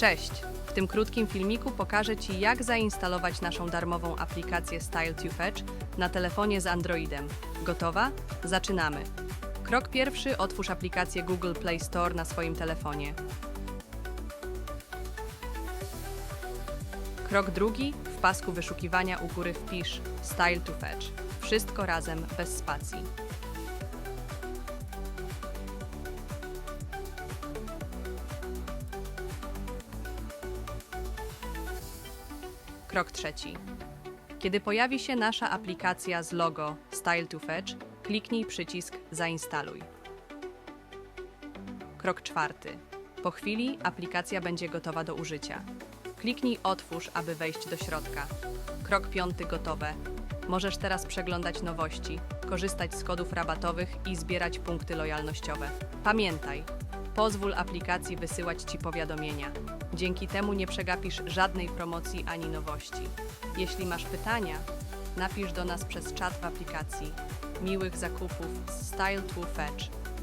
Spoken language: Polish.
Cześć! W tym krótkim filmiku pokażę Ci, jak zainstalować naszą darmową aplikację Style to Fetch na telefonie z Androidem. Gotowa? Zaczynamy! Krok pierwszy: otwórz aplikację Google Play Store na swoim telefonie. Krok drugi: w pasku wyszukiwania u góry wpisz Style to Fetch. Wszystko razem, bez spacji. Krok trzeci. Kiedy pojawi się nasza aplikacja z logo Style to Fetch, kliknij przycisk Zainstaluj. Krok czwarty. Po chwili aplikacja będzie gotowa do użycia. Kliknij Otwórz, aby wejść do środka. Krok piąty gotowe. Możesz teraz przeglądać nowości, korzystać z kodów rabatowych i zbierać punkty lojalnościowe. Pamiętaj, pozwól aplikacji wysyłać Ci powiadomienia. Dzięki temu nie przegapisz żadnej promocji ani nowości. Jeśli masz pytania, napisz do nas przez czat w aplikacji. Miłych zakupów Style to Fetch.